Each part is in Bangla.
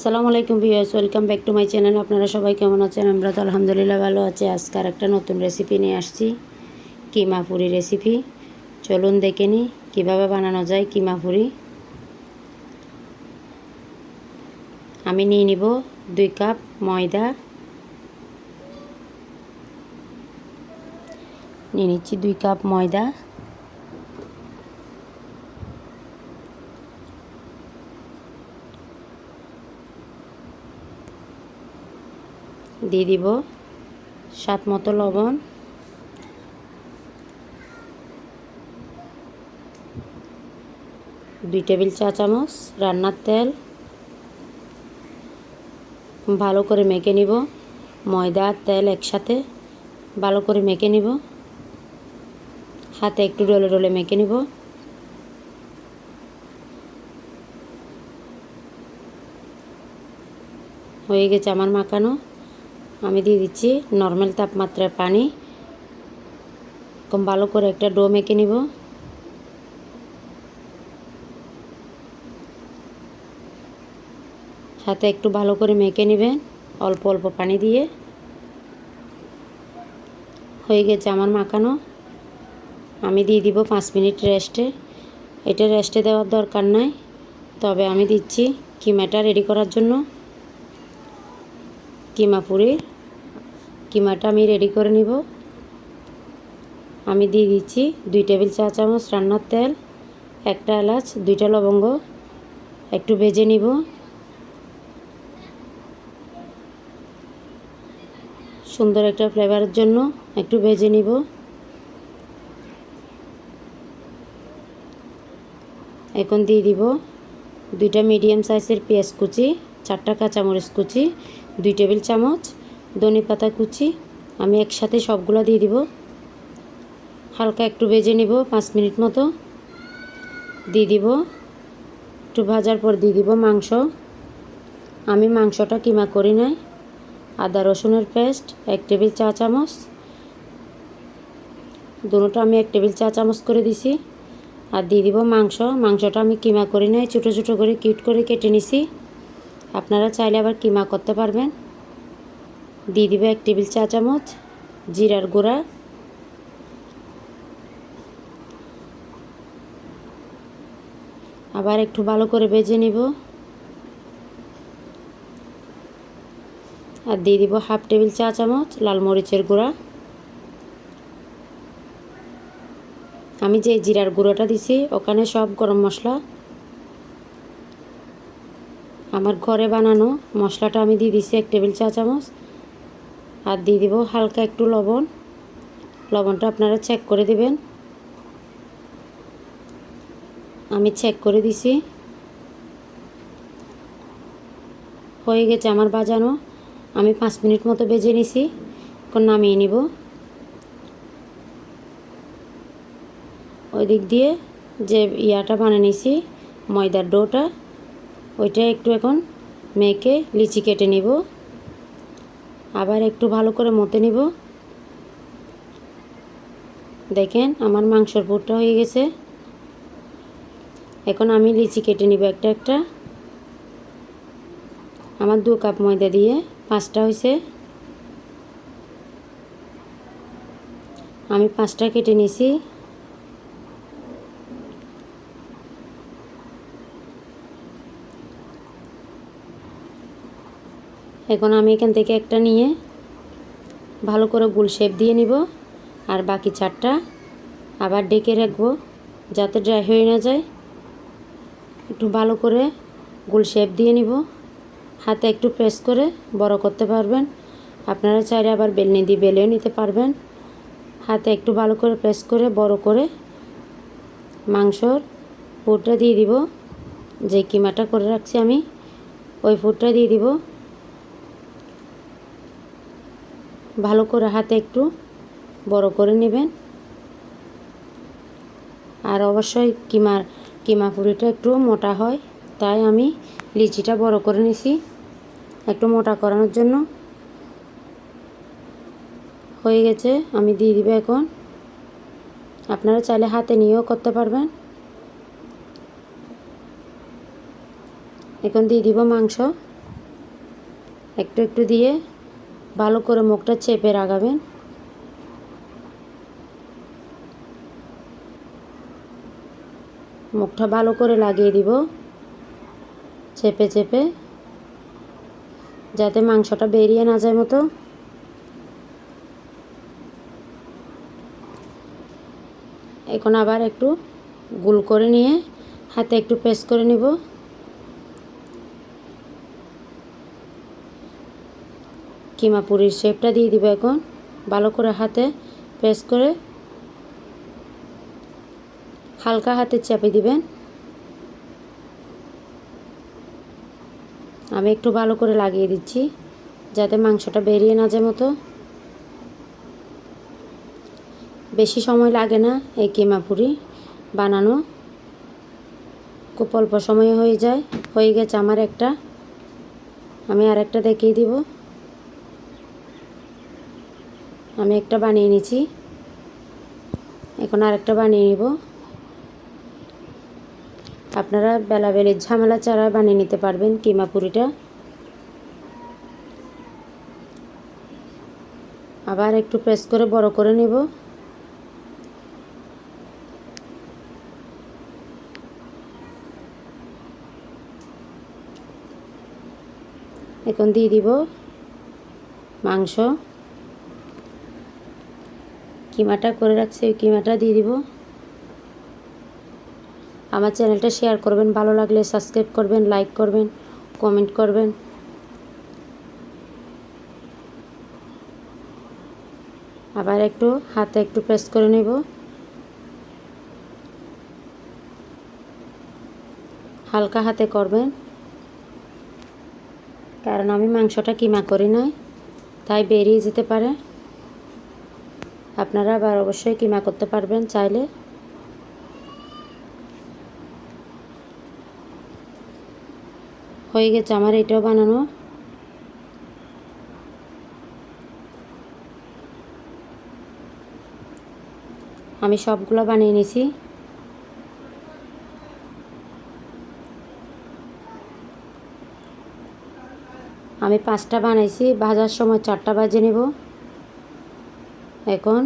আসসালামু আলাইকুম viewers, welcome back to my channel. আপনারা সবাই কেমন আছেন? আমরা তো আলহামদুলিল্লাহ ভালো আছি। আজকে আর একটা নতুন রেসিপি নিয়ে আসছি, কিমা পুরি রেসিপি চলুন দেখে নিই, কীভাবে বানানো যায় কিমা পুরি। আমি নিয়ে নিব দুই কাপ ময়দা। নিয়ে নিচ্ছি দুই কাপ ময়দা। দিয়ে দিব স্বাদ মতো লবণ। দুই টেবিল চা চামচ রান্নার তেল। ভালো করে মেখে নিব। ময়দা, তেল একসাথে ভালো করে মেখে নিব। হাতে একটু ডলে ডলে মেখে নিব। হয়ে গেছে আমার মাখানো। আমি দিয়ে দিচ্ছি নর্মাল তাপমাত্রার পানি। এরকম ভালো করে একটা ডো মেখে নিব। হাতে একটু ভালো করে মেখে নেবেন অল্প অল্প পানি দিয়ে। হয়ে গেছে আমার মাখানো। আমি দিয়ে দিব পাঁচ মিনিট রেস্টে। এটা রেস্টে দেওয়ার দরকার নাই। তবে আমি দিচ্ছি কিমাটা রেডি করার জন্য। কিমা পুরি। কিমাটা আমি রেডি করে নিব। আমি দিয়ে দিচ্ছি দুই টেবিল চা চামচ রান্নার তেল, একটা এলাচ, দুইটা লবঙ্গ, একটু ভেজে নিব। সুন্দর একটা ফ্লেভারের জন্য একটু ভেজে নিব। এখন দিয়ে দিব দুইটা মিডিয়াম সাইজের পেঁয়াজ কুচি, চারটা কাঁচামরিচ কুচি, দুই টেবিল চামচ ধনে পাতা কুচি, আমি একসাথে সবগুলো দিয়ে দিব। হালকা একটু ভেজে নিব, পাঁচ মিনিট মতো। দিয়ে দিব, একটু ভাজার পর দিয়ে দিব মাংস। আমি মাংসটা কিমা করি নাই। আদা রসুনের পেস্ট, এক টেবিল চা চামচ। দুটোটা আমি এক টেবিল চা চামচ করে দিছি। আর দিয়ে দিব মাংস। মাংসটা আমি কিমা করি নাই, ছোটো ছোটো করে, কিউট করে কেটে নিছি। আপনারা চাইলে আবার কিমা করতে পারবেন। দিয়ে দিবে এক টেবিল চা চামচ, জিরার গুঁড়া। আবার একটু ভালো করে বেজে নিব। আর দিয়ে দিব হাফ টেবিল চা চামচ লাল মরিচের গুঁড়া। আমি যে জিরার গুঁড়োটা দিছি, ওখানে সব গরম মশলা। আমার ঘরে বানানো মশলাটা আমি দিয়ে দিছি এক টেবিল চা চামচ। আর দিয়ে দিব হালকা একটু লবণ। লবণটা আপনারা চেক করে দিবেন। আমি চেক করে দিছি। হয়ে গেছে আমার বাজানো। আমি পাঁচ মিনিট মতো বেজে নিছি। এখন নামিয়ে নিব। ওই দিক দিয়ে যে ইয়াটা বানিয়ে নিছি, ময়দার ডোটা, ওইটা একটু এখন মেখে, লিচি কেটে নিব। আবার একটু ভালো করে মতে নিব। দেখেন, আমার মাংসর পুরটা হয়ে গেছে। এখন আমি লিচি কেটে নিব একটা একটা। আমার দু কাপ ময়দা দিয়ে পাঁচটা হয়েছে। আমি পাঁচটা কেটে নিছি। এখন আমি এখান থেকে একটা নিয়ে ভালো করে গুল শেপ দিয়ে নিব, আর বাকি চারটা আবার ডেকে রাখব যাতে ড্রাই হয়ে না যায়। একটু ভালো করে গোল শেপ দিয়ে নিব। হাতে একটু প্রেস করে বড় করতে পারবেন। আপনারা চাইলে আবার বেলনি দিয়ে বেলেও নিতে পারবেন। হাতে একটু ভালো করে প্রেস করে বড় করে মাংসর ফুটটা দিয়ে দিব। যে কিমাটা করে রাখছি আমি, ওই ফুটটা দিয়ে দিব। ভালো করে হাতে একটু বড় করে নেবেন। আর অবশ্যই কিমার কিমা পুরিটা একটু মোটা হয়, তাই আমি লিচিটা বড় করে নিছি। একটু মোটা করানোর জন্য হয়ে গেছে, আমি দিয়ে দিবে এখন। আপনারা চাইলে হাতে নিয়েও করতে পারবেন। এখন দিয়ে দিব মাংস। একটু একটু দিয়ে ভালো করে মুখটা চেপে রাখাবেন মুখটা ভালো করে লাগিয়ে দিব। চেপে চেপে। যাতে মাংসটা বেরিয়ে না যায় মতো। এখন আবার একটু গুল করে নিয়ে হাতে একটু পেস্ট করে নিব। কিমা পুরির শেপটা দিয়ে দিব এখন। ভালো করে হাতে প্রেস করে হালকা হাতে চেপে দিবেন। আমি একটু ভালো করে লাগিয়ে দিচ্ছি, যাতে মাংসটা বেরিয়ে না যায় মতো। বেশি সময় লাগে না এই কিমা পুরি বানানো। খুব অল্প সময়ে হয়ে যায়, হয়ে গেছে আমার একটা। আমি আর একটা দেখিয়ে দিব। আমি একটা বানিয়ে নিয়েছি এখন আর একটা বানিয়ে নিব। আপনারা বেলাবেলির ঝামেলা ছাড়া বানিয়ে নিতে পারবেন কিমা পুরিটা। আবার একটু প্রেস করে বড় করে নেব। এখন দিয়ে দিব মাংস। কিমাটা করে রাখছি, ওই কিমাটা দিয়ে দিব। আমার চ্যানেলটা শেয়ার করবেন, ভালো লাগলে সাবস্ক্রাইব করবেন, লাইক করবেন, কমেন্ট করবেন। আবার একটু হাতে একটু প্রেস করে নেব। হালকা হাতে করবেন। কারণ আমি মাংসটা কিমা করি নাই, তাই বেরিয়ে যেতে পারে। আপনারা আবার অবশ্যই কিমা করতে পারবেন চাইলে। হয়ে গেছে আমার এটাও বানানো। আমি সবগুলো বানিয়ে নিছি। আমি পাঁচটা বানাইছি, ভাজার সময় চারটা বাজে নেব। এখন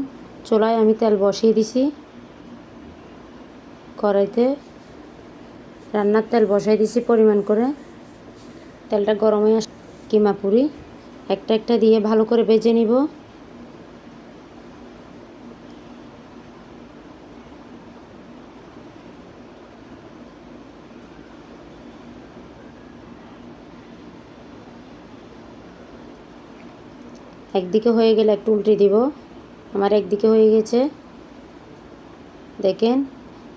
চুলায় আমি তেল বসিয়ে দিছি। কড়াইতে রান্নার তেল বসাই দিছি পরিমাণ করে। তেলটা গরম হয়ে আস কিমা পুরি। একটা একটা দিয়ে ভালো করে ভেজে নিব। একদিকে হয়ে গেলে একটু উল্টে দিব। আমার একদিকে হয়ে গেছে। দেখেন,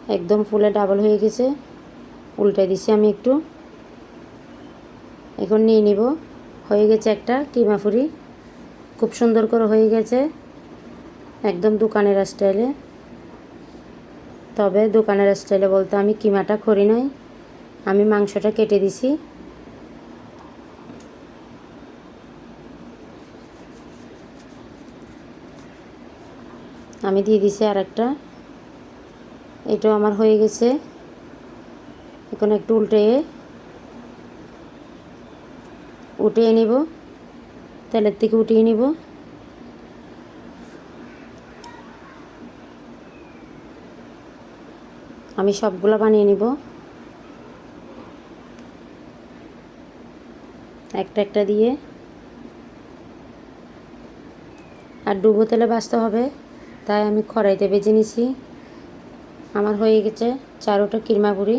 একদম ফুলে ডাবল হয়ে গেছে। উল্টে দিছি আমি একটু। এখন নিয়ে নিব। হয়ে গেছে একটা কিমা ফুরি খুব সুন্দর করে হয়ে গেছে। একদম দোকানের স্টাইলে তবে দোকানের স্টাইলে বলতে আমি কিমাটা করি নাই। আমি মাংসটা কেটে দিছি। আমি দিয়ে দিছি আর একটা এটাও আমার হয়ে গেছে। এখন একটু উল্টে উঠিয়ে নিব। তেলের থেকে উঠিয়ে নিব। আমি সবগুলো বানিয়ে নিব। একটা একটা দিয়ে। আর ডুবো তেলে বাঁচতে হবে। তাই আমি খড়াইতে বেজে নিছি। আমার হয়ে গেছে চারোটা কিরমা বুড়ি।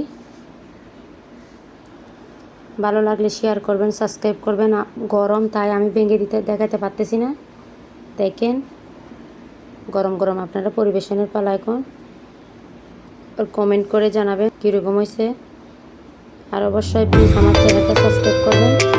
ভালো লাগলে শেয়ার করবেন সাবস্ক্রাইব করবেন। গরম তাই আমি ভেঙে দিতে দেখাতে পারতেছি না। দেখেন, গরম গরম আপনারা পরিবেশনের পালা এখন। আর কমেন্ট করে জানাবেন কীরকম হয়েছে আর অবশ্যই প্লিজ আমার চ্যানেলটা সাবস্ক্রাইব করবেন।